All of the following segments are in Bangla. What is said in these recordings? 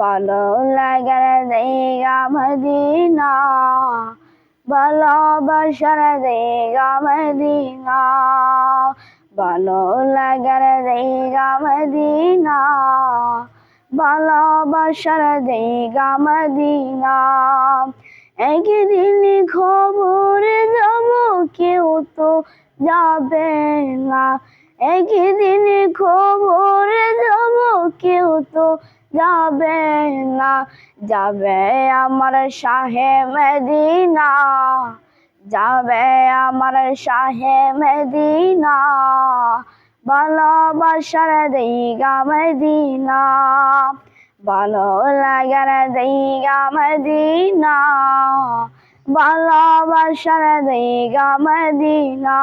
ভালো লাগার জায়গা মদিনা ভালোবাসার জায়গা মদিনা ভালো লাগার জায়গা মদিনা ভালোবাসার জায়গা মদিনা। একদিন খবর যাব কেউ তো যাবে না। একদিন খবর যাব, কেউ তো যাবে না। যাবে আমার শাহে মদিনা। যাবে আমার শাহে মদিনা। ভালোবাসার দিগা মদিনা। ভালো লাগার দিগা মদিনা। ভালোবাসার দিগা মদিনা।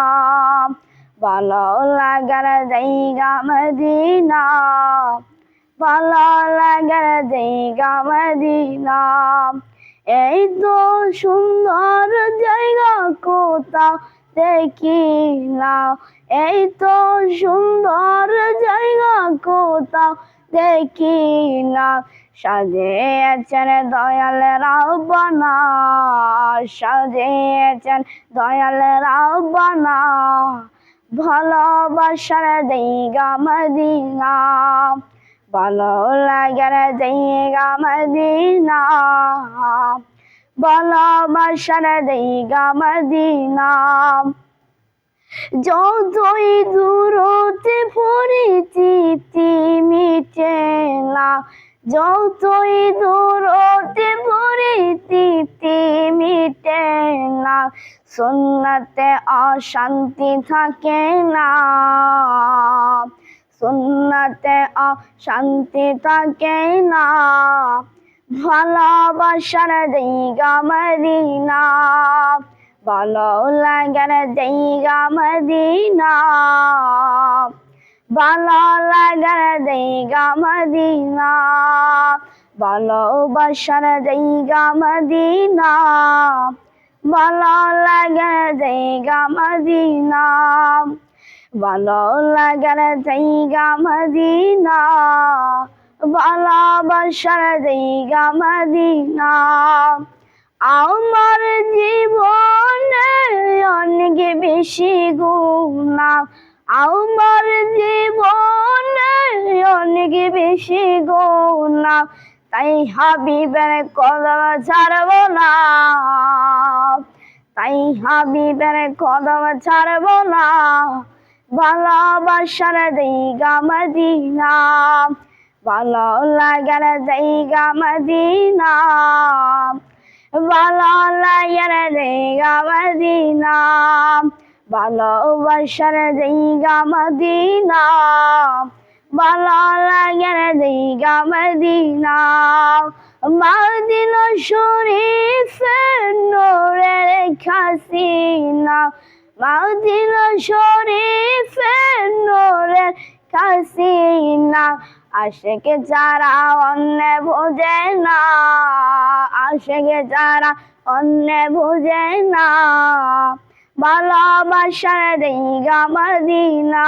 ভালো লাগার দিগা মদিনা। ভালো লাগার জায়গা মদিনা। এই তো সুন্দর জায়গা কোথাও দেখি না এই তো সুন্দর জায়গা কোথাও দেখি না সাজিয়েছেন দয়াল রাব্বানা সাজিয়েছেন দয়াল রাব্বানা ভালোবাসার জায়গা মদিনা, ভালো লাগার জায়গা মদিনা, ভালোবাসার জায়গা মদিনা। যতই দূরতে পরিচিতি মিটে না যতই দূরতে পরিচিতি মিটে না সুন্নতে অশান্তি থাকে না সুন্নতে অশান্তি থাকে না ভালোবাসার জায়গা মদিনা, ভালো লাগার জায়গা মদিনা, ভালো লাগার জায়গা মদিনা। ভালোবাসার জায়গা মদিনা, ভালো লাগার জায়গা মদিনা, ভালো লাগার জায়গা মদিনা, ভালোবাসার জায়গা মদিনা। আমার জীবনে অনেক বেশি গুণা, আমার জীবনে অনেক বেশি গুণা। তাই হাবিবের কদম ছাড়ব না। তাই হাবিবের কদম ছাড়ব না। ভালোবাসার জায়গা মদিনা। ভালো লাগার জায়গা মদিনা। ভালো লাগার জায়গা মদিনা। ভালোবাসার জায়গা মদিনা। ভালো লাগার জায়গা মদিনা মদিনা শরীফ নোরের খাসিনা মদিনা শরীফ নোরের খাসিনা, আশেকে যারা অন্য বোঝে না, আশেকে যারা অন্য বোঝে না ভালোবাসার জায়গা মদিনা।